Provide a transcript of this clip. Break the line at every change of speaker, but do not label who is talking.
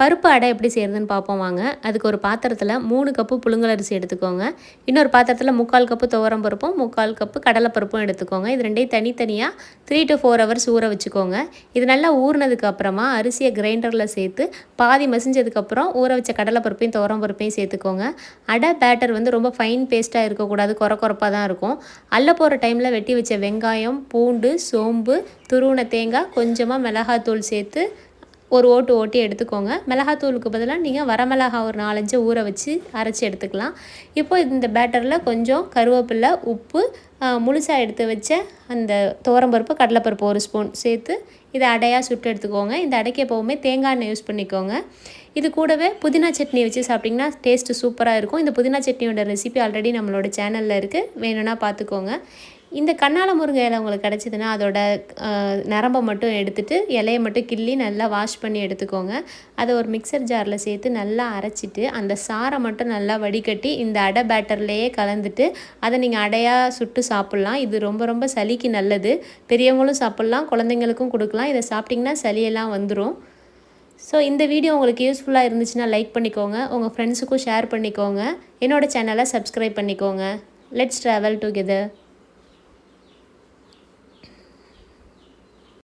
பருப்பு அடை எப்படி செய்கிறதுன்னு பார்ப்போம் வாங்க. அதுக்கு ஒரு பாத்திரத்தில் மூணு கப்பு புழுங்கலரிசி எடுத்துக்கோங்க. இன்னொரு பாத்திரத்தில் முக்கால் கப்பு துவரம் பருப்பும் முக்கால் கப்பு கடலைப்பருப்பும் எடுத்துக்கோங்க. இது ரெண்டையும் தனித்தனியாக த்ரீ டு ஃபோர் ஹவர்ஸ் ஊற வச்சுக்கோங்க. இது நல்லா ஊறினதுக்கு அப்புறமா அரிசியை கிரைண்டரில் சேர்த்து பாதி மசிஞ்சதுக்கப்புறம் ஊற வச்ச கடலைப்பருப்பையும் துவரம் பருப்பையும் சேர்த்துக்கோங்க. அடை பேட்டர் வந்து ரொம்ப ஃபைன் பேஸ்ட்டாக இருக்கக்கூடாது குறை குறைப்பாக தான் இருக்கும். அள்ள போகிற டைமில் வெட்டி வச்ச வெங்காயம் பூண்டு சோம்பு துருவன தேங்காய் கொஞ்சமாக மிளகாத்தூள் சேர்த்து ஒரு ஓட்டு ஓட்டி எடுத்துக்கோங்க. மிளகாத்தூளுக்கு பதிலாக நீங்கள் வரமிளகா ஒரு நாலஞ்சு ஊற வச்சு அரைச்சி எடுத்துக்கலாம். இப்போ இந்த பேட்டரில் கொஞ்சம் கருவேப்பிலை உப்பு முழுசாக எடுத்து வச்ச அந்த துவரம்பருப்பு கடலைப்பருப்பு ஒரு ஸ்பூன் சேர்த்து இதை அடையாக சுட்டு எடுத்துக்கோங்க. இந்த அடைக்கு எப்போவுமே தேங்காய் எண்ணெய் யூஸ் பண்ணிக்கோங்க. இது கூடவே புதினா சட்னி வச்சு சாப்பிட்டிங்கன்னா டேஸ்ட்டு சூப்பராக இருக்கும். இந்த புதினா சட்னியோட ரெசிபி ஆல்ரெடி நம்மளோட சேனலில் இருக்குது வேணும்னா பார்த்துக்கோங்க இந்த கண்ணால முருங்கை இலை உங்களுக்கு கிடச்சிதுன்னா அதோட நரம்பை மட்டும் எடுத்துகிட்டு இலையை மட்டும் கிள்ளி நல்லா வாஷ் பண்ணி எடுத்துக்கோங்க. அதை ஒரு மிக்சர் ஜாரில் சேர்த்து நல்லா அரைச்சிட்டு அந்த சாரை மட்டும் நல்லா வடிகட்டி இந்த அடை பேட்டர்லேயே கலந்துட்டு அதை நீங்கள் அடையாக சுட்டு சாப்பிட்லாம். இது ரொம்ப ரொம்ப சளிக்கு நல்லது. பெரியவங்களும் சாப்பிட்லாம் குழந்தைங்களுக்கும் கொடுக்கலாம். இதை சாப்பிட்டிங்கன்னா சளியெல்லாம் வந்துடும் ஸோ இந்த வீடியோ உங்களுக்கு யூஸ்ஃபுல்லாக இருந்துச்சுன்னா லைக் பண்ணிக்கோங்க. உங்கள் ஃப்ரெண்ட்ஸுக்கும் ஷேர் பண்ணிக்கோங்க. என்னோடய சேனலை சப்ஸ்கிரைப் பண்ணிக்கோங்க. Let's travel together